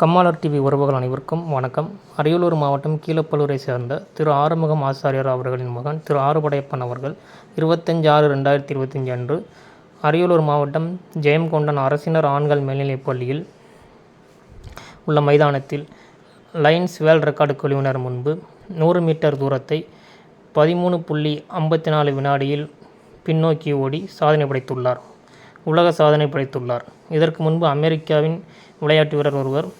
கம்மாளர் TV உறவுகள் அனைவருக்கும் வணக்கம். அரியலூர் மாவட்டம் கீழப்பலூரை சேர்ந்த திரு ஆறுமுகம் ஆசாரியார் அவர்களின் மகன் திரு ஆறுபடையப்பன் அவர்கள் இருபத்தஞ்சு ஆறு ரெண்டாயிரத்தி இருபத்தஞ்சு அன்று அரியலூர் மாவட்டம் ஜெயம்கொண்டன் அரசினர் ஆண்கள் மேல்நிலைப் பள்ளியில் உள்ள மைதானத்தில் லைன்ஸ் வேல் ரெக்கார்டு குழுவினர் முன்பு நூறு மீட்டர் தூரத்தை பதிமூணு புள்ளி ஐம்பத்தி நாலு வினாடியில் பின்னோக்கி ஓடி சாதனை படைத்துள்ளார். உலக சாதனை படைத்துள்ளார். இதற்கு முன்பு அமெரிக்காவின் விளையாட்டு வீரர் ஒருவர்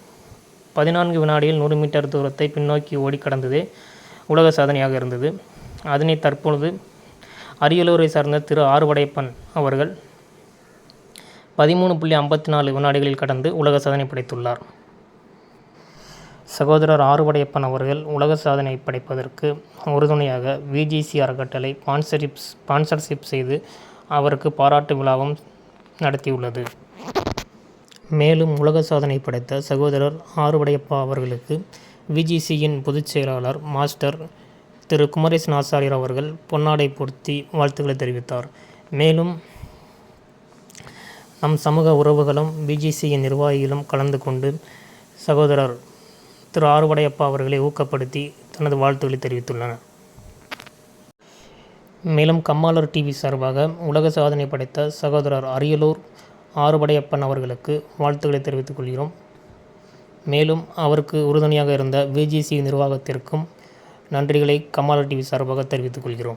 பதினான்கு வினாடியில் நூறு மீட்டர் தூரத்தை பின்னோக்கி ஓடி கடந்தது உலக சாதனையாக இருந்தது. அதனை தற்பொழுது அரியலூரை சார்ந்த திரு ஆறுபடையப்பன் அவர்கள் பதிமூணு புள்ளி ஐம்பத்தி நாலு வினாடிகளில் கடந்து உலக சாதனை படைத்துள்ளார். சகோதரர் ஆறுபடையப்பன் அவர்கள் உலக சாதனை படைப்பதற்கு உறுதுணையாக விஜிசி அறக்கட்டளை ஸ்பான்சரிப் ஸ்பான்சர்ஷிப் செய்து அவருக்கு பாராட்டு விழாவும் நடத்தியுள்ளது. மேலும் உலக சாதனை படைத்த சகோதரர் ஆறுபடையப்பா அவர்களுக்கு விஜிசியின் பொதுச் செயலாளர் மாஸ்டர் திரு குமரேசன் ஆசாரியர் அவர்கள் பொன்னாடை பொருத்தி வாழ்த்துக்களை தெரிவித்தார். மேலும் நம் சமூக உறவுகளும் பிஜிசியின் நிர்வாகிகளும் கலந்து கொண்டு சகோதரர் திரு ஆறுபடையப்பா அவர்களை ஊக்கப்படுத்தி தனது வாழ்த்துக்களை தெரிவித்துள்ளனர். மேலும் கம்மாளர் டிவி சார்பாக உலக சாதனை படைத்த சகோதரர் அரியலூர் ஆறுபடையப்பன் அவர்களுக்கு வாழ்த்துக்களை தெரிவித்துக் கொள்கிறோம். மேலும் அவருக்கு உறுதுணையாக இருந்த விஜிசி நிர்வாகத்திற்கும் நன்றிகளை கமாலா டிவி சார்பாக தெரிவித்துக் கொள்கிறோம்.